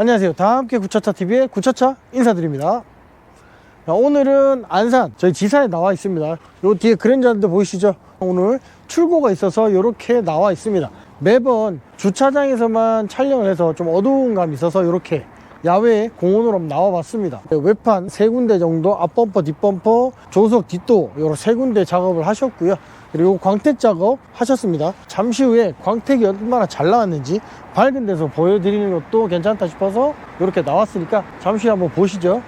안녕하세요. 다함께 구차차 TV의 구차차 인사드립니다. 자, 오늘은 안산 저희 지사에 나와 있습니다. 요 뒤에 그랜저한테 보이시죠? 오늘 출고가 있어서 이렇게 나와 있습니다. 매번 주차장에서만 촬영을 해서 좀 어두운 감이 있어서 이렇게 야외 공원으로 나와 봤습니다. 외판 세 군데 정도 앞범퍼, 뒷범퍼, 조석, 뒷도 요세 군데 작업을 하셨고요. 그리고 광택 작업 하셨습니다. 잠시 후에 광택이 얼마나 잘 나왔는지 밝은 데서 보여드리는 것도 괜찮다 싶어서 이렇게 나왔으니까 잠시 한번 보시죠.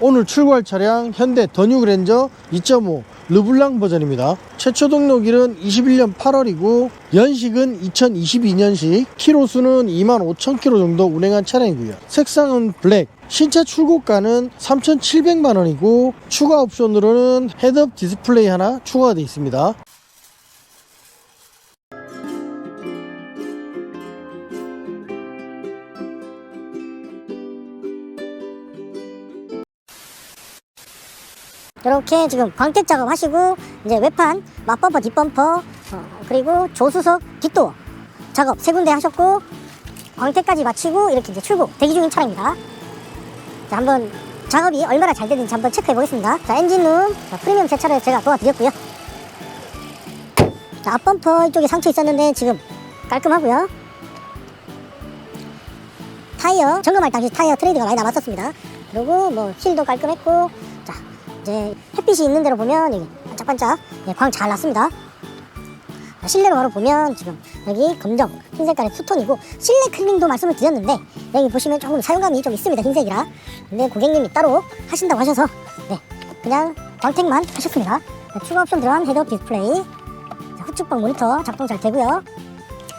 오늘 출고할 차량 현대 더뉴 그랜저 2.5 르블랑 버전입니다. 최초 등록일은 21년 8월이고 연식은 2022년식 키로수는 25,000km 정도 운행한 차량이고요. 색상은 블랙 신차 출고가는 3,700만 원이고 추가 옵션으로는 헤드업 디스플레이 하나 추가가 되어 있습니다. 이렇게 지금 광택 작업 하시고 이제 외판 맞범퍼 뒷범퍼 어, 그리고 조수석 뒷도어 작업 세 군데 하셨고 광택까지 마치고 이렇게 이제 출고 대기 중인 차량입니다. 자 한번 작업이 얼마나 잘 되는지 한번 체크해 보겠습니다. 자 엔진룸 자, 프리미엄 세차를 제가 도와드렸고요. 자 앞범퍼 이쪽에 상처 있었는데 지금 깔끔하고요. 타이어 점검할 당시 타이어 트레이드가 많이 남았었습니다. 그리고 뭐 힐도 깔끔했고 자 이제 햇빛이 있는 데로 보면 반짝반짝 예, 광잘 났습니다. 실내로 바로 보면 지금 여기 검정 흰 색깔의 투톤이고 실내 클링도 말씀을 드렸는데 여기 보시면 조금 사용감이 좀 있습니다 흰색이라. 근데 고객님이 따로 하신다고 하셔서 네 그냥 광택만 하셨습니다. 자, 추가 옵션 들어간 헤드업 디스플레이 자, 후측방 모니터 작동 잘 되고요.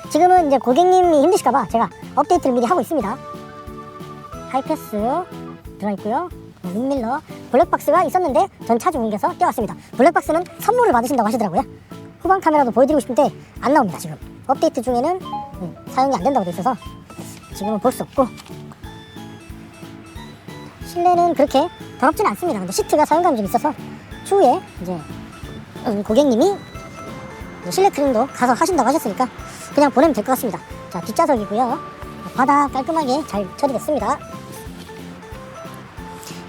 지금은 이제 고객님이 힘드실까봐 제가 업데이트를 미리 하고 있습니다. 하이패스 들어있고요. 윙밀러 블랙박스가 있었는데 전 차주 옮겨서 떼왔습니다. 블랙박스는 선물을 받으신다고 하시더라고요. 후방 카메라도 보여드리고 싶은데 안 나옵니다 지금. 업데이트 중에는 음, 사용이 안 된다고 돼 있어서 지금은 볼 수 없고. 실내는 그렇게 더럽진 않습니다. 근데 시트가 사용감이 좀 있어서 추후에 이제 음, 고객님이 실내 트림도 가서 하신다고 하셨으니까 그냥 보내면 될 것 같습니다. 자 뒷좌석이고요. 바닥 깔끔하게 잘 처리됐습니다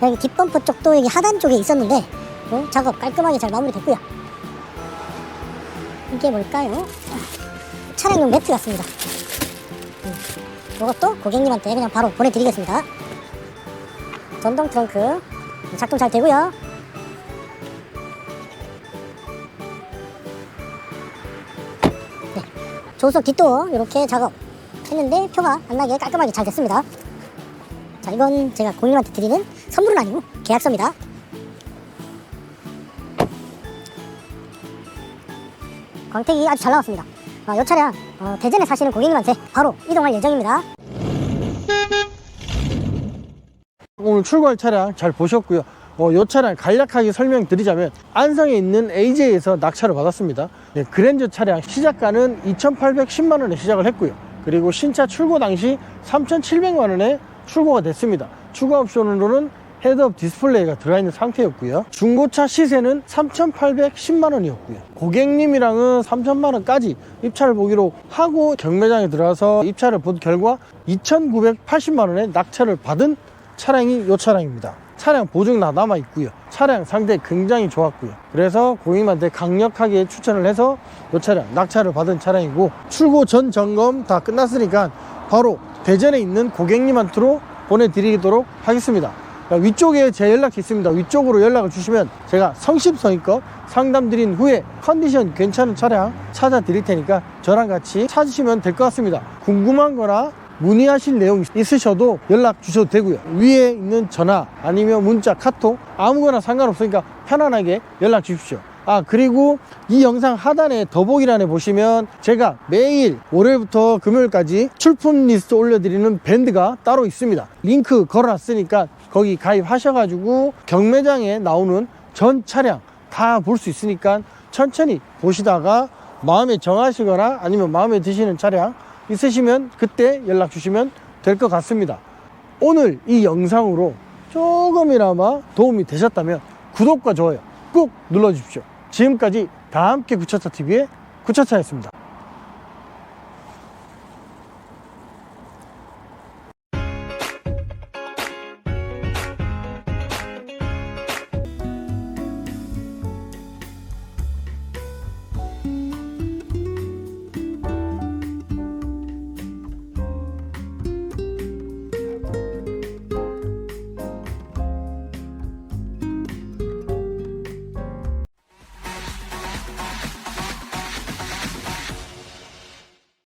여기 뒷범퍼 쪽도 여기 하단 쪽에 있었는데 어, 작업 깔끔하게 잘 마무리됐고요. 이게 뭘까요? 아, 차량용 매트 같습니다. 음, 이것도 고객님한테 그냥 바로 보내드리겠습니다. 전동 트렁크 작동 잘 되고요. 네, 조수석 뒷도 이렇게 작업 했는데 표가 안 나게 깔끔하게 잘 됐습니다. 자, 이건 제가 고객님한테 드리는 선물은 아니고 계약서입니다. 광택이 아주 잘 나왔습니다. 어, 이 차량 어, 대전에 사시는 고객님한테 바로 이동할 예정입니다. 오늘 출고할 차량 잘 보셨고요. 어, 이 차량 간략하게 설명드리자면 안성에 있는 AJ에서 낙차를 받았습니다. 네, 그랜저 차량 시작가는 2,810만 원에 시작을 했고요. 그리고 신차 출고 당시 3,700만 원에 출고가 됐습니다. 추가 옵션으로는 헤드업 디스플레이가 들어있는 상태였고요. 중고차 시세는 3,810만 원이었고요. 고객님이랑은 3천만 원까지 입차를 보기로 하고 경매장에 들어가서 입차를 본 결과 2,980만 원에 낙찰을 받은 차량이 이 차량입니다. 차량 보증 다 남아 있고요. 차량 상태 굉장히 좋았고요. 그래서 고객님한테 강력하게 추천을 해서 이 차량 낙찰을 받은 차량이고 출고 전 점검 다 끝났으니까 바로 대전에 있는 고객님한테로 보내드리도록 하겠습니다. 위쪽에 제 연락이 있습니다. 위쪽으로 연락을 주시면 제가 성심성의껏 상담 드린 후에 컨디션 괜찮은 차량 찾아 드릴 테니까 저랑 같이 찾으시면 될 것 같습니다. 궁금한 거나 문의하실 내용 있으셔도 연락 주셔도 되고요. 위에 있는 전화 아니면 문자, 카톡 아무거나 상관없으니까 편안하게 연락 주십시오. 아 그리고 이 영상 하단에 더보기란에 보시면 제가 매일 월요일부터 금요일까지 출품 리스트 올려드리는 밴드가 따로 있습니다. 링크 걸어놨으니까 거기 가입하셔가지고 경매장에 나오는 전 차량 다 볼 수 있으니까 천천히 보시다가 마음에 정하시거나 아니면 마음에 드시는 차량 있으시면 그때 연락 주시면 될 것 같습니다. 오늘 이 영상으로 조금이나마 도움이 되셨다면 구독과 좋아요 꾹 눌러주십시오. 지금까지 다함께 구차차 TV의 구차차였습니다.